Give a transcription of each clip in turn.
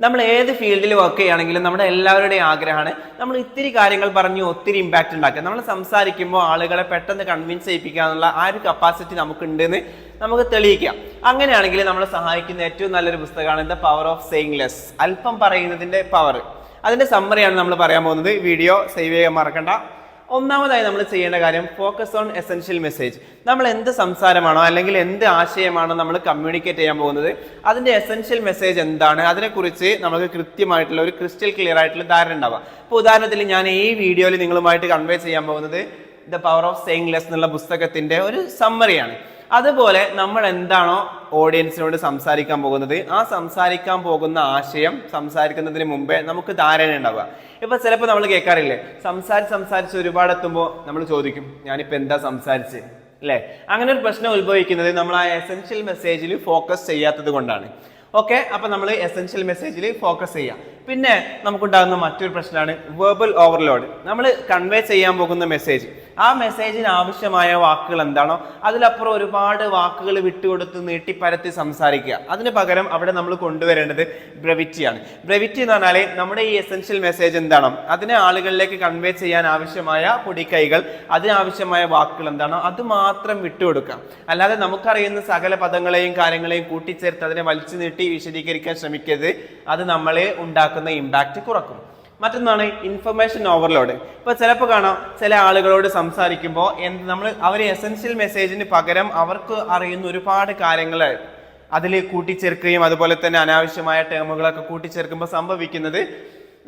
നമ്മൾ ഏത് ഫീൽഡിൽ വർക്ക് ചെയ്യുകയാണെങ്കിലും നമ്മുടെ എല്ലാവരുടെയും ആഗ്രഹമാണ് നമ്മൾ ഇത്തിരി കാര്യങ്ങൾ പറഞ്ഞ് ഒത്തിരി ഇമ്പാക്റ്റ് ഉണ്ടാക്കുക. നമ്മൾ സംസാരിക്കുമ്പോൾ ആളുകളെ പെട്ടെന്ന് കൺവിൻസ് ചെയ്യിപ്പിക്കുക എന്നുള്ള ആ ഒരു കപ്പാസിറ്റി നമുക്കുണ്ടെന്ന് നമുക്ക് തെളിയിക്കാം. അങ്ങനെയാണെങ്കിൽ നമ്മളെ സഹായിക്കുന്ന ഏറ്റവും നല്ലൊരു പുസ്തകമാണ് the power of saying less അല്പം പറയുന്നതിന്റെ പവർ അതിന്റെ സമ്മറിയാണ് നമ്മൾ പറയാൻ പോകുന്നത്. വീഡിയോ സേവ് ചെയ്യാൻ മറക്കണ്ട. ഒന്നാമതായി നമ്മൾ ചെയ്യേണ്ട കാര്യം ഫോക്കസ് ഓൺ എസെൻഷ്യൽ മെസ്സേജ് നമ്മൾ എന്ത് സംസാരമാണോ അല്ലെങ്കിൽ എന്ത് ആശയമാണോ നമ്മൾ കമ്മ്യൂണിക്കേറ്റ് ചെയ്യാൻ പോകുന്നത് അതിന്റെ എസെൻഷ്യൽ മെസ്സേജ് എന്താണ്? അതിനെക്കുറിച്ച് നമുക്ക് കൃത്യമായിട്ടുള്ള ഒരു ക്രിസ്റ്റൽ ക്ലിയർ ആയിട്ടുള്ള ധാരണ ഉണ്ടാവുക ഇപ്പോൾ ഉദാഹരണത്തിൽ ഞാൻ ഈ വീഡിയോയിൽ നിങ്ങളുമായിട്ട് കൺവേ ചെയ്യാൻ പോകുന്നത് the power of saying less എന്നുള്ള പുസ്തകത്തിന്റെ ഒരു സമ്മറിയാണ് അതുപോലെ നമ്മൾ എന്താണോ ഓഡിയൻസിനോട് സംസാരിക്കാൻ പോകുന്നത്. ആ സംസാരിക്കാൻ പോകുന്ന ആശയം സംസാരിക്കുന്നതിന് മുമ്പേ നമുക്ക് ധാരണ ഉണ്ടാവുക. ഇപ്പൊ ചിലപ്പോൾ നമ്മൾ കേൾക്കാറില്ലേ? സംസാരിച്ച് സംസാരിച്ച് ഒരുപാട് എത്തുമ്പോൾ നമ്മൾ ചോദിക്കും ഞാനിപ്പോൾ എന്താ സംസാരിച്ച്? അല്ലേ? അങ്ങനെ ഒരു പ്രശ്നം ഉത്ഭവിക്കുന്നത് നമ്മൾ ആ എസെൻഷ്യൽ മെസ്സേജിൽ ഫോക്കസ് ചെയ്യാത്തത് കൊണ്ടാണ്. ഓക്കെ അപ്പൊ നമ്മൾ എസെൻഷ്യൽ മെസ്സേജിൽ ഫോക്കസ് ചെയ്യാം. പിന്നെ നമുക്കുണ്ടാകുന്ന മറ്റൊരു പ്രശ്നമാണ് വെർബൽ ഓവർലോഡ് നമ്മൾ കൺവേ ചെയ്യാൻ പോകുന്ന മെസ്സേജ് ആ മെസ്സേജിന് ആവശ്യമായ വാക്കുകൾ എന്താണോ അതിലപ്പുറം ഒരുപാട് വാക്കുകൾ വിട്ടുകൊടുത്ത് നീട്ടിപ്പരത്തി സംസാരിക്കുക. അതിന് പകരം അവിടെ നമ്മൾ കൊണ്ടുവരേണ്ടത് ബ്രവിറ്റിയാണ് ബ്രവിറ്റി എന്ന് പറഞ്ഞാൽ നമ്മുടെ ഈ എസെൻഷ്യൽ മെസ്സേജ് എന്താണോ അതിനെ ആളുകളിലേക്ക് കൺവേ ചെയ്യാൻ ആവശ്യമായ പൊടിക്കൈകൾ അതിനാവശ്യമായ വാക്കുകൾ എന്താണോ അത് മാത്രം വിട്ടുകൊടുക്കുക. അല്ലാതെ നമുക്കറിയുന്ന സകല പദങ്ങളെയും കാര്യങ്ങളെയും കൂട്ടിച്ചേർത്ത് അതിനെ വലിച്ചു നീട്ടി വിശദീകരിക്കാൻ ശ്രമിക്കരുത്. അത് നമ്മൾ ഉണ്ടാക്കുന്ന ഇമ്പാക്റ്റ് കുറക്കും. മറ്റൊന്നാണ് ഇൻഫർമേഷൻ ഓവർലോഡ് ഇപ്പൊ ചിലപ്പോൾ കാണാം ചില ആളുകളോട് സംസാരിക്കുമ്പോൾ എന്ത് നമ്മൾ അവർ എസെൻഷ്യൽ മെസ്സേജിന് പകരം അവർക്ക് അറിയുന്ന ഒരുപാട് കാര്യങ്ങൾ അതിൽ കൂട്ടിച്ചേർക്കുകയും അതുപോലെ തന്നെ അനാവശ്യമായ ടേമുകളൊക്കെ കൂട്ടിച്ചേർക്കുമ്പോൾ സംഭവിക്കുന്നത്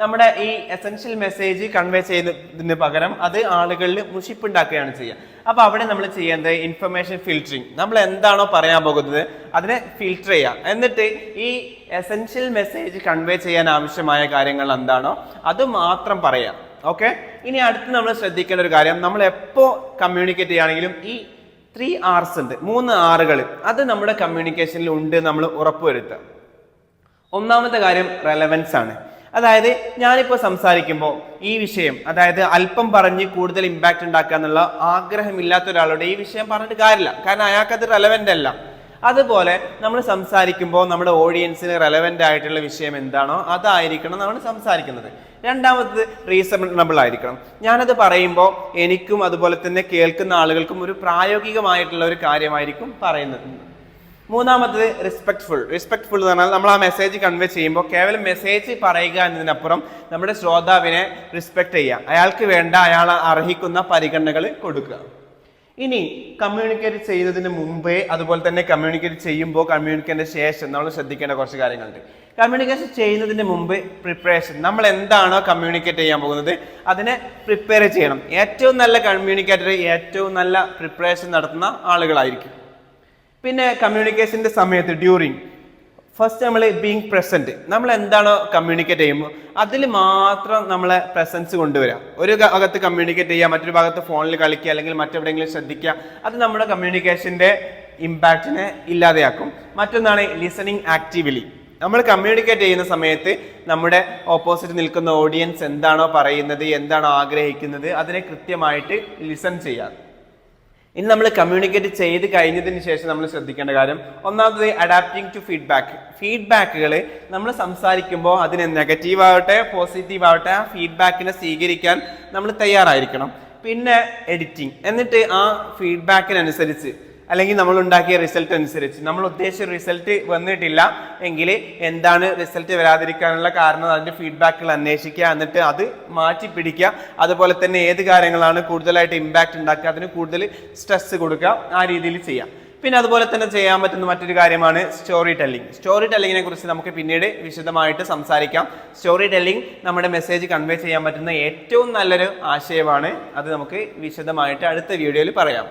നമ്മുടെ ഈ എസെൻഷ്യൽ മെസ്സേജ് കൺവേ ചെയ്യുന്നതിന് പകരം അത് ആളുകളിൽ മുഷിപ്പുണ്ടാക്കുകയാണ് ചെയ്യുക. അപ്പോൾ അവിടെ നമ്മൾ ചെയ്യേണ്ടത് ഇൻഫർമേഷൻ ഫിൽറ്ററിങ് നമ്മൾ എന്താണോ പറയാൻ പോകുന്നത് അതിനെ ഫിൽറ്റർ ചെയ്യുക. എന്നിട്ട് ഈ എസെൻഷ്യൽ മെസ്സേജ് കൺവേ ചെയ്യാൻ ആവശ്യമായ കാര്യങ്ങൾ എന്താണോ അത് മാത്രം പറയാം ഓക്കെ ഇനി അടുത്ത് നമ്മൾ ശ്രദ്ധിക്കേണ്ട ഒരു കാര്യം. നമ്മൾ എപ്പോൾ കമ്മ്യൂണിക്കേറ്റ് ചെയ്യുകയാണെങ്കിലും ഈ ത്രീ ആർസ് ഉണ്ട്. മൂന്ന് ആറുകൾ അത് നമ്മുടെ കമ്മ്യൂണിക്കേഷനിൽ ഉണ്ട് നമ്മൾ ഉറപ്പുവരുത്തുക. ഒന്നാമത്തെ കാര്യം റെലവൻസ് ആണ്. അതായത് ഞാനിപ്പോൾ സംസാരിക്കുമ്പോൾ ഈ വിഷയം അതായത് അല്പം പറഞ്ഞ് കൂടുതൽ ഇമ്പാക്റ്റ് ഉണ്ടാക്കുക എന്നുള്ള ആഗ്രഹമില്ലാത്ത ഒരാളോട് ഈ വിഷയം പറഞ്ഞിട്ട് കാര്യമില്ല. കാരണം അയാൾക്കത് റെലവെന്റ് അല്ല. അതുപോലെ നമ്മൾ സംസാരിക്കുമ്പോൾ നമ്മുടെ ഓഡിയൻസിന് റെലവെന്റ് ആയിട്ടുള്ള വിഷയം എന്താണോ അതായിരിക്കണം നമ്മൾ സംസാരിക്കുന്നത്. രണ്ടാമത്തത് റീസണബിൾ ആയിരിക്കണം. ഞാനത് പറയുമ്പോൾ എനിക്കും അതുപോലെ തന്നെ കേൾക്കുന്ന ആളുകൾക്കും ഒരു പ്രായോഗികമായിട്ടുള്ള ഒരു കാര്യമായിരിക്കും പറയുന്നത്. മൂന്നാമത്തത് റെസ്പെക്ട്ഫുൾ റെസ്പെക്ട്ഫുൾ എന്ന് പറഞ്ഞാൽ നമ്മൾ ആ മെസ്സേജ് കൺവേ ചെയ്യുമ്പോൾ കേവലം മെസ്സേജ് പറയുക എന്നതിനപ്പുറം നമ്മുടെ ശ്രോതാവിനെ റെസ്പെക്ട് ചെയ്യുക. അയാൾക്ക് വേണ്ട അയാൾ അർഹിക്കുന്ന പരിഗണനകൾ കൊടുക്കുക. ഇനി കമ്മ്യൂണിക്കേറ്റ് ചെയ്യുന്നതിന് മുമ്പേ അതുപോലെ തന്നെ കമ്മ്യൂണിക്കേറ്റ് ചെയ്യുമ്പോൾ കമ്മ്യൂണിക്കേറ്റിന് ശേഷം നമ്മൾ ശ്രദ്ധിക്കേണ്ട കുറച്ച് കാര്യങ്ങളുണ്ട്. കമ്മ്യൂണിക്കേഷൻ ചെയ്യുന്നതിന് മുമ്പ് പ്രിപ്പറേഷൻ നമ്മൾ എന്താണോ കമ്മ്യൂണിക്കേറ്റ് ചെയ്യാൻ പോകുന്നത് അതിനെ പ്രിപ്പയർ ചെയ്യണം. ഏറ്റവും നല്ല കമ്മ്യൂണിക്കേറ്റർ ഏറ്റവും നല്ല പ്രിപ്പറേഷൻ നടത്തുന്ന ആളുകളായിരിക്കും. പിന്നെ കമ്മ്യൂണിക്കേഷന്റെ സമയത്ത് ഡ്യൂറിങ് ഫസ്റ്റ് നമ്മൾ ബീങ് പ്രസന്റ് നമ്മൾ എന്താണോ കമ്മ്യൂണിക്കേറ്റ് ചെയ്യുമ്പോൾ അതിൽ മാത്രം നമ്മളെ പ്രസൻസ് കൊണ്ടുവരാം. ഒരു ഭാഗത്ത് കമ്മ്യൂണിക്കേറ്റ് ചെയ്യുക മറ്റൊരു ഭാഗത്ത് ഫോണിൽ കളിക്കുക അല്ലെങ്കിൽ മറ്റെവിടെയെങ്കിലും ശ്രദ്ധിക്കുക. അത് നമ്മുടെ കമ്മ്യൂണിക്കേഷന്റെ ഇമ്പാക്റ്റിനെ ഇല്ലാതെയാക്കും. മറ്റൊന്നാണ് ലിസണിങ് ആക്റ്റീവ്ലി നമ്മൾ കമ്മ്യൂണിക്കേറ്റ് ചെയ്യുന്ന സമയത്ത് നമ്മുടെ ഓപ്പോസിറ്റ് നിൽക്കുന്ന ഓഡിയൻസ് എന്താണോ പറയുന്നത് എന്താണോ ആഗ്രഹിക്കുന്നത് അതിനെ കൃത്യമായിട്ട് ലിസൺ ചെയ്യാം. ഇനി നമ്മൾ കമ്മ്യൂണിക്കേറ്റ് ചെയ്ത് കഴിഞ്ഞതിന് ശേഷം നമ്മൾ ശ്രദ്ധിക്കേണ്ട കാര്യം ഒന്നാമത് അഡാപ്റ്റിംഗ് ടു ഫീഡ്ബാക്ക് ഫീഡ്ബാക്കുകൾ നമ്മൾ സംസാരിക്കുമ്പോൾ അതിന് നെഗറ്റീവ് ആവട്ടെ പോസിറ്റീവ് ആവട്ടെ ആ ഫീഡ്ബാക്കിനെ സ്വീകരിക്കാൻ നമ്മൾ തയ്യാറായിരിക്കണം. പിന്നെ എഡിറ്റിംഗ് എന്നിട്ട് ആ ഫീഡ്ബാക്കിനനുസരിച്ച് അല്ലെങ്കിൽ നമ്മൾ ഉണ്ടാക്കിയ റിസൾട്ട് അനുസരിച്ച്. നമ്മൾ ഉദ്ദേശിച്ച റിസൾട്ട് വന്നിട്ടില്ല എങ്കിൽ എന്താണ് റിസൾട്ട് വരാതിരിക്കാനുള്ള കാരണം അതിന്റെ ഫീഡ്ബാക്കുകൾ അന്വേഷിക്കുക. എന്നിട്ട് അത് മാറ്റി പിടിക്കുക. അതുപോലെ തന്നെ ഏത് കാര്യങ്ങളാണ് കൂടുതലായിട്ട് ഇമ്പാക്റ്റ് ഉണ്ടാക്കുക. അതിന് കൂടുതൽ സ്ട്രെസ് കൊടുക്കുക. ആ രീതിയിൽ ചെയ്യാം പിന്നെ അതുപോലെ തന്നെ ചെയ്യാൻ പറ്റുന്ന മറ്റൊരു കാര്യമാണ് സ്റ്റോറി ടെല്ലിംഗ് സ്റ്റോറി ടെല്ലിങ്ങിനെ കുറിച്ച് നമുക്ക് പിന്നീട് വിശദമായിട്ട് സംസാരിക്കാം. സ്റ്റോറി ടെല്ലിംഗ് നമ്മുടെ മെസ്സേജ് കൺവേ ചെയ്യാൻ പറ്റുന്ന ഏറ്റവും നല്ലൊരു ആശയമാണ്. അത് നമുക്ക് വിശദമായിട്ട് അടുത്ത വീഡിയോയിൽ പറയാം.